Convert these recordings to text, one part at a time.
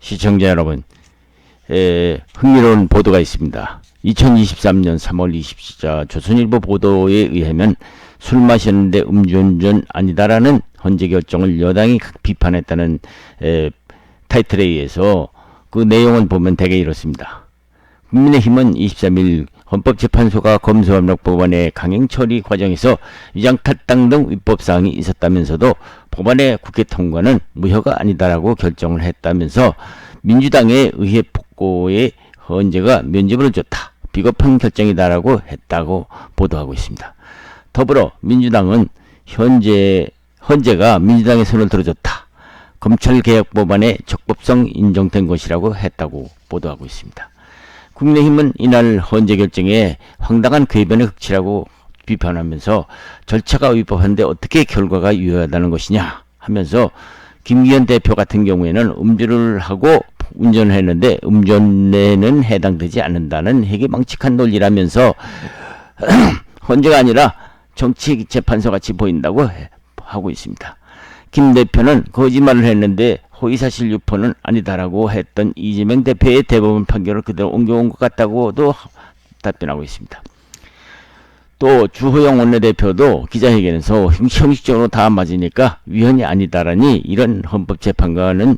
시청자 여러분, 에, 흥미로운 보도가 있습니다. 2023년 3월 20일자 조선일보 보도에 의하면 술 마셨는데 음주운전 아니다라는 헌재 결정을 여당이 비판했다는 에, 타이틀에 의해서 그 내용을 보면 대개 이렇습니다. 국민의힘은 23일 헌법재판소가 검수압력 법안의 강행 처리 과정에서 위장 탈당 등 위법 사항이 있었다면서도 법안의 국회 통과는 무효가 아니다라고 결정을 했다면서 민주당의 의회 폭고의 헌재가 면죄부를 줬다. 비겁한 결정이다라고 했다고 보도하고 있습니다. 더불어 민주당은 현재 헌재가 민주당의 손을 들어줬다. 검찰개혁 법안의 적법성 인정된 것이라고 했다고 보도하고 있습니다. 국민의힘은 이날 헌재 결정에 황당한 궤변의 흑치라고 비판하면서 절차가 위법한데 어떻게 결과가 유효하다는 것이냐 하면서 김기현 대표 같은 경우에는 음주를 하고 운전을 했는데 음전에는 해당되지 않는다는 해괴망측한 논리라면서 헌재가 아니라 정치 재판소 같이 보인다고 해- 하고 있습니다. 김 대표는 거짓말을 했는데 허위사실 유포는 아니다라고 했던 이재명 대표의 대법원 판결을 그대로 옮겨온 것 같다고도 답변하고 있습니다. 또 주호영 원내대표도 기자회견에서 형- 형식적으로 다 맞으니까 위헌이 아니다라니 이런 헌법재판관은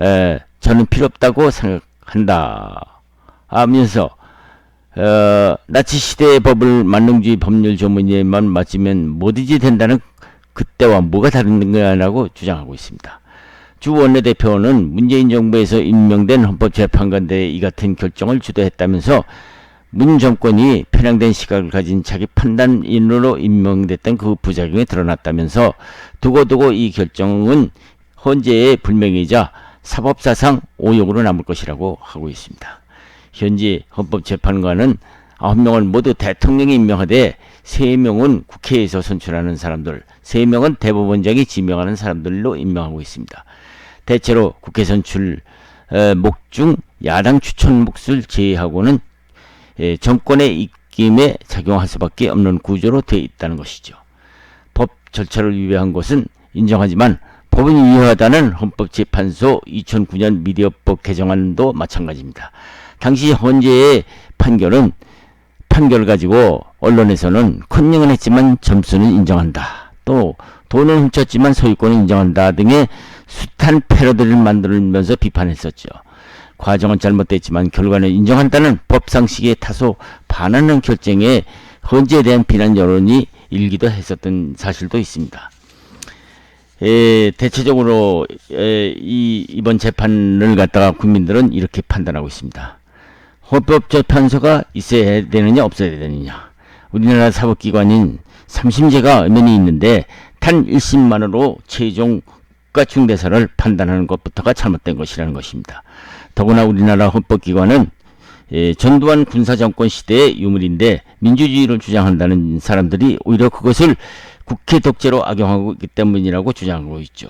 에, 저는 필요 없다고 생각한다 하면서 어, 나치 시대의 법을 만능주의 법률 조문에만 맞으면 뭐든지 된다는 그때와 뭐가 다른 거냐라고 주장하고 있습니다. 주 원내대표는 문재인 정부에서 임명된 헌법재판관들의 이 같은 결정을 주도했다면서 문 정권이 편향된 시각을 가진 자기 판단인으로 임명됐던 그 부작용이 드러났다면서 두고두고 이 결정은 헌재의 불명이자 사법사상 오용으로 남을 것이라고 하고 있습니다. 현재 헌법재판관은 9명을 모두 대통령이 임명하되 3명은 국회에서 선출하는 사람들, 3명은 대법원장이 지명하는 사람들로 임명하고 있습니다. 대체로 국회 선출 어, 목중 야당 추천 몫을 제외하고는 예, 정권의 입김에 작용할 수밖에 없는 구조로 되어 있다는 것이죠. 법 절차를 위배한 것은 인정하지만 법은 위헌하다는 헌법재판소 2009년 미디어법 개정안도 마찬가지입니다. 당시 헌재의 판결은 판결을 가지고 언론에서는 컨닝은 했지만 점수는 인정한다. 또 돈은 훔쳤지만 소유권은 인정한다 등의 숱한 패러디를 만들면서 비판했었죠. 과정은 잘못됐지만 결과는 인정한다는 법상식에 다소 반하는 결정에 헌재에 대한 비난 여론이 일기도 했었던 사실도 있습니다. 에, 대체적으로 에, 이 이번 재판을 갖다가 국민들은 이렇게 판단하고 있습니다. 헌법재판소가 있어야 되느냐 없어야 되느냐. 우리나라 사법기관인 삼심제가 엄연히 있는데 단 1심만으로 최종 가중대사를 판단하는 것부터가 잘못된 것이라는 것입니다. 더구나 우리나라 헌법기관은 예, 전두환 군사정권 시대의 유물인데 민주주의를 주장한다는 사람들이 오히려 그것을 국회 독재로 악용하고 있기 때문이라고 주장하고 있죠.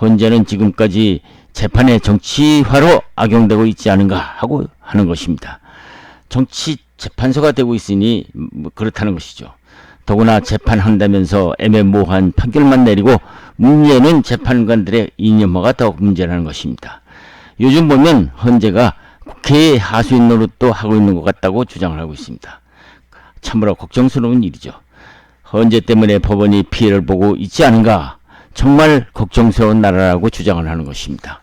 헌재는 지금까지 재판의 정치화로 악용되고 있지 않은가 하고 하는 것입니다. 정치 재판소가 되고 있으니 뭐 그렇다는 것이죠. 더구나 재판한다면서 애매모호한 판결만 내리고 문제는 재판관들의 이념화가 더 문제라는 것입니다. 요즘 보면 헌재가 국회의 하수인 노릇도 하고 있는 것 같다고 주장을 하고 있습니다. 참으로 걱정스러운 일이죠. 헌재 때문에 법원이 피해를 보고 있지 않은가 정말 걱정스러운 나라라고 주장을 하는 것입니다.